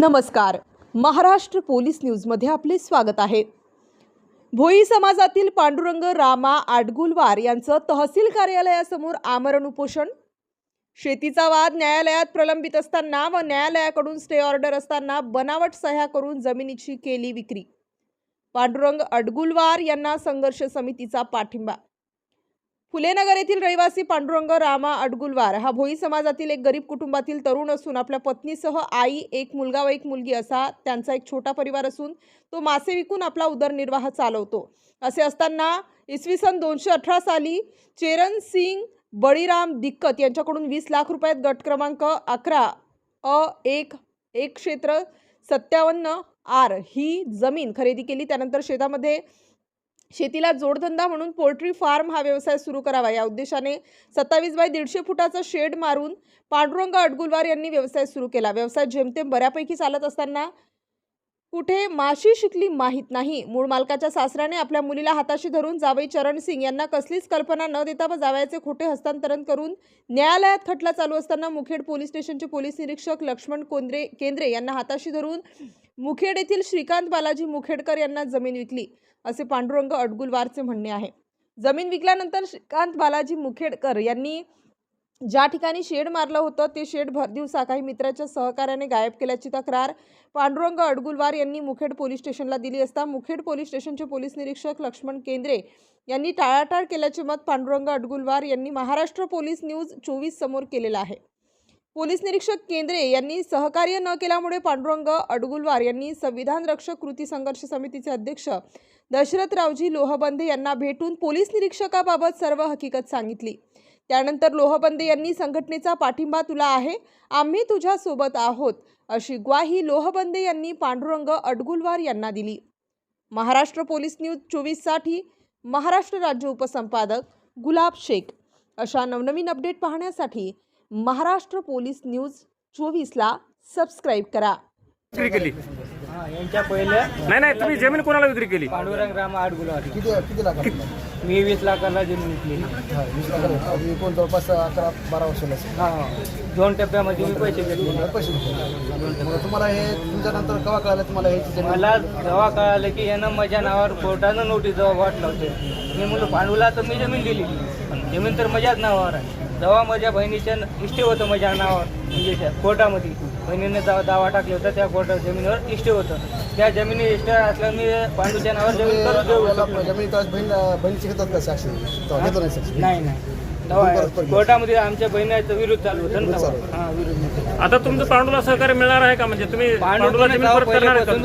नमस्कार. महाराष्ट्र पोलीस न्यूजमध्ये आपले स्वागत आहे. भोई समाजातील पांडुरंग रामा आडगुलवार यांचं तहसील कार्यालयासमोर आमरण उपोषण. शेतीचा वाद न्यायालयात प्रलंबित असताना व न्यायालयाकडून स्टे ऑर्डर असताना बनावट सह्या करून जमिनीची केली विक्री. पांडुरंग अडगुलवार यांना संघर्ष समितीचा पाठिंबा फुलेनगर येथील रहिवासी पांडुरंग रामा अडगुलवार हा भोई समाजातील एक गरीब कुटुंबातील तरुण असून आपल्या पत्नीसह आई एक मुलगा व एक मुलगी असा त्यांचा एक छोटा परिवार असून तो मासे विकून आपला उदरनिर्वाह चालवतो. असे असताना इसवी सन दोनशे अठरा साली चेरन सिंग बळीराम दिक्कत यांच्याकडून वीस लाख रुपयात गट क्रमांक अकरा अ एक एक क्षेत्र सत्यावन्न आर ही जमीन खरेदी केली. त्यानंतर शेतामध्ये शेतीला जोडधंदा म्हणून पोल्ट्री फार्म हा व्यवसाय सुरू करावा. या उद्देशाने सत्तावीस बाय दीडशे फुटाचा शेड मारून पांडुरंग अडगुलवार यांनी व्यवसाय सुरू केला. व्यवसाय जेमतेम बऱ्यापैकी चालत असताना कुठे माशी शिकली माहीत नाही. मूळ मालकाच्या सासऱ्याने आपल्या मुलीला हाताशी धरून जावई चरण सिंग यांना कसलीच कल्पना न देता व जावयाचे खोटे हस्तांतरण करून न्यायालयात खटला चालू असताना मुखेड पोलीस स्टेशनचे पोलीस निरीक्षक लक्ष्मण कोंद्रे केंद्रे यांना हाताशी धरून मुखेड येथील श्रीकांत बालाजी मुखेडकर यांना जमीन विकली असे पांडुरंग अडगुलवारचे म्हणणे आहे. जमीन विकल्यानंतर श्रीकांत बालाजी मुखेडकर यांनी ज्या ठिकाणी शेड मारलं होतं ते शेड भर दिवसा काही मित्राच्या सहकार्याने गायब केल्याची तक्रार पांडुरंग अडगुलवार यांनी मुखेड पोलीस स्टेशनला दिली असता मुखेड पोलीस स्टेशनचे पोलीस निरीक्षक लक्ष्मण केंद्रे यांनी टाळाटाळ केल्याचे मत पांडुरंग अडगुलवार यांनी महाराष्ट्र पोलीस न्यूज चोवीस समोर केलेलं आहे. पोलीस निरीक्षक केंद्रे यांनी सहकार्य न केल्यामुळे पांडुरंग अडगुलवार यांनी संविधान रक्षक कृती संघर्ष समितीचे अध्यक्ष दशरथरावजी लोहबंदे यांना भेटून पोलीस निरीक्षकाबाबत सर्व हकीकत सांगितली. त्यानंतर लोहबंदे यांनी संघटनेचा पाठिंबा तुला आहे आम्ही तुझ्या सोबत आहोत अशी ग्वाही लोहबंदे यांनी पांडुरंग अडगुलवार यांना दिली. महाराष्ट्र पोलीस न्यूज चोवीससाठी महाराष्ट्र राज्य उपसंपादक गुलाब शेख. अशा नवनवीन अपडेट पाहण्यासाठी महाराष्ट्र पोलीस न्यूज चोवीसला सबस्क्राईब करा. विक्री केली. हा यांच्या पहिले नाही नाही तुम्ही जमीन कोणाला विक्री केली? पांडुरंग राम आडगुलवारी किती किती लाख मी वीस लाखाला जमीन विकली. वीस लाख आधी कोण जवळपास अकरा बारा वर्षाला असेल. हा दोन टप्प्यामध्ये मी पैसे घेतले. पैसे. मग तुम्हाला हे तुमच्यानंतर केव्हा कळालं तुम्हाला जमीन? मला जेव्हा कळालं की यानं माझ्या नावावर कोर्टानं नोटीस जेव्हा वाटलं होते. मी म्हणलो पांडूला तर मी जमीन दिली. पण जमीन तर माझ्याच नावावर आहे. जेव्हा माझ्या बहिणीच्या इष्टे होतं माझ्या नावावर म्हणजे कोर्टामध्ये. बहिणीने जेव्हा दावा टाकला होता त्या कोर्टात जमिनीवर इष्टे होतं. त्या जमिनी इष्ट असल्या मी पांडूच्या नावावर जमीन करून देऊ. जमीन बहिणीची घेतात का साक्षी नाही नाही कोर्टामध्ये आमच्या बहिणीचं विरोध चालू होतं. हा. आता तुमचं पांडुला सहकार्य मिळणार आहे का? म्हणजे तुम्ही पांडुला?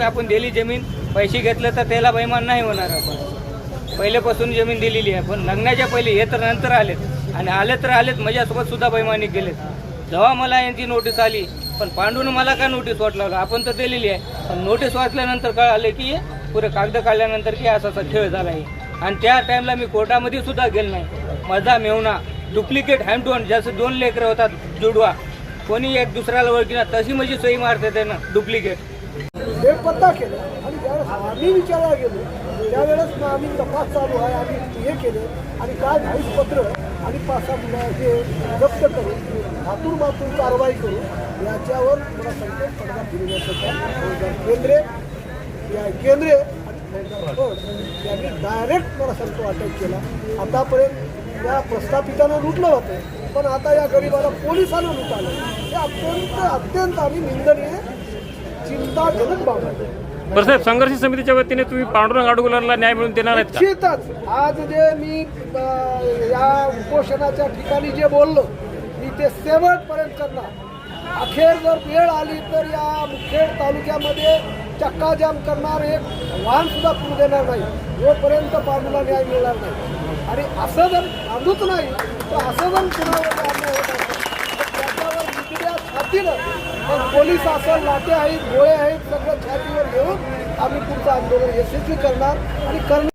आपण दिली जमीन. पैसे घेतले तर त्याला बैमान नाही होणार आपण. पहिल्यापासून जमीन दिलेली आहे. पण लग्नाच्या पहिले हे तर नंतर आलेत. आणि आले तर आलेत माझ्यासोबत सुद्धा बैमानी गेलेत जेव्हा मला यांची नोटीस आली पण पांडून मला काय नोटीस वाटला आपण तर दिलेली आहे. पण नोटीस वाचल्यानंतर कळाले की पुरे कागद काढल्यानंतर की असा असा खेळ झाला आहे. आणि त्या टाइमला मी कोर्टामध्ये सुद्धा गेलो नाही. माझा मेवना डुप्लिकेट हँड टू जसं दोन लेकरं होतात जुडवा कोणी एक दुसऱ्याला ओळखीना तशी माझी सही मारते त्यानं डुप्लिकेट हे पत्ता केलं. आणि ज्यावेळेस आम्ही विचारायला गेलो त्यावेळेस मग आम्ही तपास चालू आहे आम्ही हे केलं. आणि काय घाईस पत्र आणि पाच सहा हे जप्त करून हातून मातून कारवाई करून याच्यावर मला सांगतो पडदा फिरवण्याचं केंद्रे या केंद्रे आणि यांनी डायरेक्ट मला सांगतो अटक केला. आतापर्यंत या प्रस्थापितानं लुटलं होतं. पण आता या गरिबाला पोलिसांना लुटालं. हे अत्यंत अत्यंत आम्ही निंदनीय चिंताजनक बाब आहे बरं साहेब संघर्ष समितीच्या वतीने तुम्ही पांडुरंग अडगुलरला न्याय मिळवून देणार आहेत का? निश्चितच. आज जे मी अ, या उपोषणाच्या ठिकाणी जे बोललो मी ते शेवटपर्यंत करणार. अखेर जर वेळ आली तर या मुखेड तालुक्यामध्ये चक्काजाम करणार एक वाहन सुद्धा करू देणार नाही. जोपर्यंत पांडूला न्याय मिळणार नाही. आणि असं जर बांधूच नाही तर असं जर पुन्हा होत आहे, निगड्या पोलीस असेल लाटे आहेत गोळे आहेत सगळं छातीवर घेऊन आम्ही पुढचं आंदोलन यशस्वी करणार आणि करणार